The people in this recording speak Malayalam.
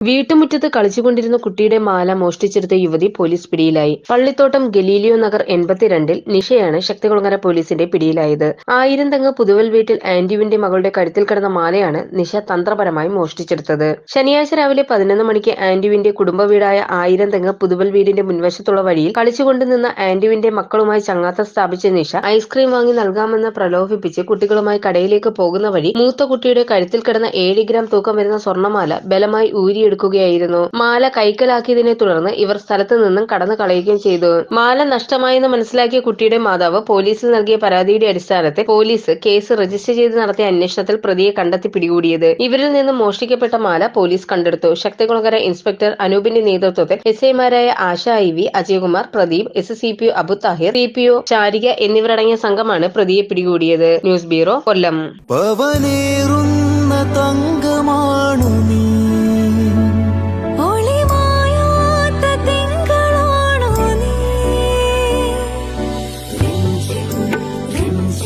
വീട്ടുമുറ്റത്ത് കളിച്ചുകൊണ്ടിരുന്ന കുട്ടിയുടെ മാല മോഷ്ടിച്ചെടുത്ത യുവതി പോലീസ് പിടിയിലായി. പള്ളിത്തോട്ടം ഗലീലിയോ നഗർ എൺപത്തിരണ്ടിൽ നിഷയാണ് ശക്തികുളങ്ങര പോലീസിന്റെ പിടിയിലായത്. ആയിരം തെങ്ങ് പുതുവൽ വീട്ടിൽ ആന്റിവിന്റെ മകളുടെ കഴുത്തിൽ കിടന്ന മാലയാണ് നിഷ തന്ത്രപരമായി മോഷ്ടിച്ചെടുത്തത്. ശനിയാഴ്ച രാവിലെ പതിനൊന്ന് മണിക്ക് ആന്റിവിന്റെ കുടുംബ വീടായ ആയിരം തെങ്ങ് പുതുവൽ വീടിന്റെ മുൻവശത്തുള്ള വഴിയിൽ കളിച്ചുകൊണ്ട് നിന്ന ആന്റിവിന്റെ മക്കളുമായി ചങ്ങാത്തം സ്ഥാപിച്ച നിഷ ഐസ്ക്രീം വാങ്ങി നൽകാമെന്ന് പ്രലോഭിപ്പിച്ച് കുട്ടികളുമായി കടയിലേക്ക് പോകുന്ന വഴി മൂത്ത കുട്ടിയുടെ കഴുത്തിൽ കിടന്ന ഏഴ് ഗ്രാം തൂക്കം വരുന്ന സ്വർണമാല ബലമായി ഊരിയെടുക്കുകയായിരുന്നു മാല കൈക്കലാക്കിയതിനെ തുടർന്ന് ഇവർ സ്ഥലത്തു നിന്നും കടന്നു കളയുകയും ചെയ്തു. മാല നഷ്ടമായെന്ന് മനസ്സിലാക്കിയ കുട്ടിയുടെ മാതാവ് പോലീസിൽ നൽകിയ പരാതിയുടെ അടിസ്ഥാനത്തിൽ പോലീസ് കേസ് രജിസ്റ്റർ ചെയ്ത് നടത്തിയ അന്വേഷണത്തിൽ പ്രതിയെ കണ്ടെത്തി പിടികൂടിയത്. ഇവരിൽ നിന്നും മോഷ്ടിക്കപ്പെട്ട മാല പോലീസ് കണ്ടെടുത്തു. ശക്തികുളങ്ങര ഇൻസ്പെക്ടർ അനൂപിന്റെ നേതൃത്വത്തിൽ എസ് ഐമാരായ Asha I V Ajayakumar Pradeep S C P O Abu Thahir C P O Charika എന്നിവരടങ്ങിയ സംഘമാണ് പ്രതിയെ പിടികൂടിയത്. News bureau Kollam. പവനേറുന്ന